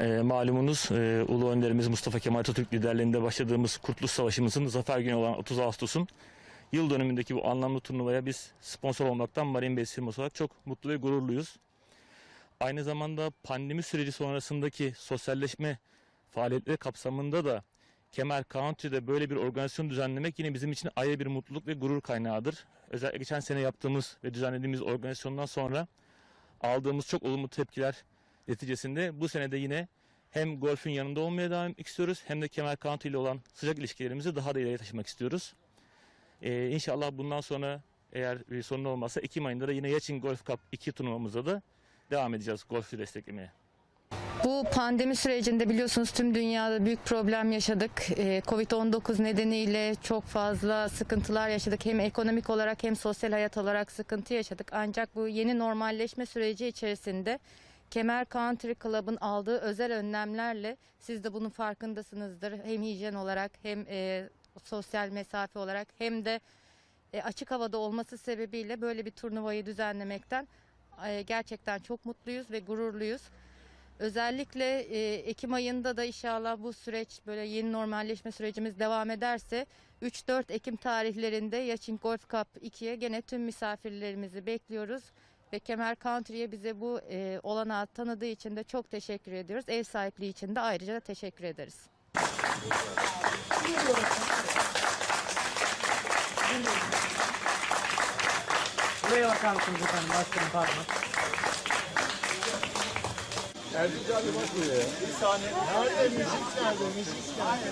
E, malumunuz e, Ulu Önderimiz Mustafa Kemal Atatürk liderliğinde başladığımız Kurtuluş Savaşımızın zafer günü olan 30 Ağustos'un yıl dönümündeki bu anlamlı turnuvaya biz sponsor olmaktan Marine Base firması olarak çok mutlu ve gururluyuz. Aynı zamanda pandemi süreci sonrasındaki sosyalleşme faaliyetleri kapsamında da Kemer Country'de böyle bir organizasyon düzenlemek yine bizim için ayrı bir mutluluk ve gurur kaynağıdır. Özellikle geçen sene yaptığımız ve düzenlediğimiz organizasyondan sonra aldığımız çok olumlu tepkiler neticesinde bu sene de yine hem golfün yanında olmaya devam etmek istiyoruz hem de Kemer County ile olan sıcak ilişkilerimizi daha da ileriye taşımak istiyoruz. Ee, inşallah bundan sonra eğer bir sorun olmazsa Ekim ayında da yine Yachting Golf Cup 2 turnuvamızda da devam edeceğiz golfü desteklemeye. Bu pandemi sürecinde biliyorsunuz tüm dünyada büyük problem yaşadık. Ee, Covid-19 nedeniyle çok fazla sıkıntılar yaşadık. Hem ekonomik olarak hem sosyal hayat olarak sıkıntı yaşadık. Ancak bu yeni normalleşme süreci içerisinde Kemer Country Club'ın aldığı özel önlemlerle siz de bunun farkındasınızdır. Hem hijyen olarak hem e, sosyal mesafe olarak hem de e, açık havada olması sebebiyle böyle bir turnuvayı düzenlemekten e, gerçekten çok mutluyuz ve gururluyuz. Özellikle e, Ekim ayında da inşallah bu süreç böyle yeni normalleşme sürecimiz devam ederse 3-4 Ekim tarihlerinde Yachting Golf Cup 2'ye gene tüm misafirlerimizi bekliyoruz. Ve Kemer Country'ye bize bu e, olanağı tanıdığı için de çok teşekkür ediyoruz. Ev sahipliği için de ayrıca da teşekkür ederiz. Buraya bakar mısınız efendim? Başkanım pardon. Erdinç abi bak buraya. Bir saniye. Nerede müzik nerede? Müzik nerede?